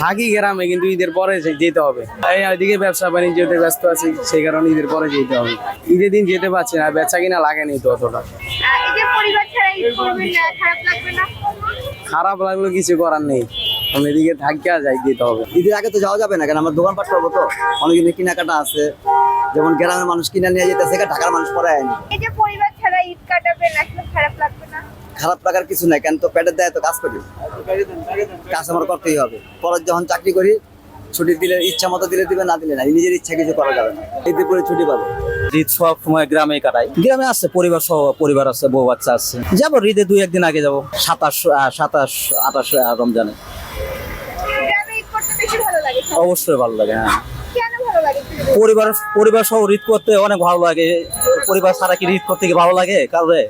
থাকি গ্রামে কিন্তু ঈদের পরে যেতে হবে। এই ওইদিকে ব্যবসা বাণিজ্যতে ব্যস্ত আছি সেই কারণে ঈদের পরে যেতে হবে। ঈদের দিন যেতে পারছি না বেচা কিনা লাগেনি তো অতটা। এই যে পরিবার ছাড়া ঈদ করবেন না খারাপ লাগবে না? খারাপ লাগল কিছু করার নেই। আমি এদিকে থাকিয়া যাই যেতে হবে। ঈদের আগে তো যাওয়া যাবে না কেন আমার দোকানপাট করব তো। অনেক দিনের কেনাকাটা আছে। যেমন গ্রামের মানুষ কিনে নিয়ে যেতেছে ঢাকার মানুষ পরে আয়নি এই যে পরিবার ছাড়া ঈদ কাটাবেন আসলে খারাপ লাগবে না খারাপ লাগার কিছু নাই কেন তো পেটের দেয় তো কাজ করি। কাজ আমার করতেই হবে। পরে যখন চাকরি করি ছুটি দিলে ইচ্ছা মতো দিলে দিবে না দিলে না নিজের ইচ্ছা কিছু করা যাবে না। ঈদের পরে ছুটি পাবো। ঈদ সব সময় গ্রামে কাটাই। গ্রামে আছে পরিবার সহ পরিবার আছে বউ বাচ্চা আছে। যাব ঈদে দুই একদিন আগে যাব। সাতাশ সাতাশ আঠাশ রমজানে। করতে বেশি ভালো লাগে সবার। অবশ্যই ভালো লাগে হ্যাঁ? পরিবার পরিবার সহ ঈদ করতে অনেক ভালো লাগে। পরিবার ছাড়া কি ঈদ করতে কি ভালো লাগে কারণে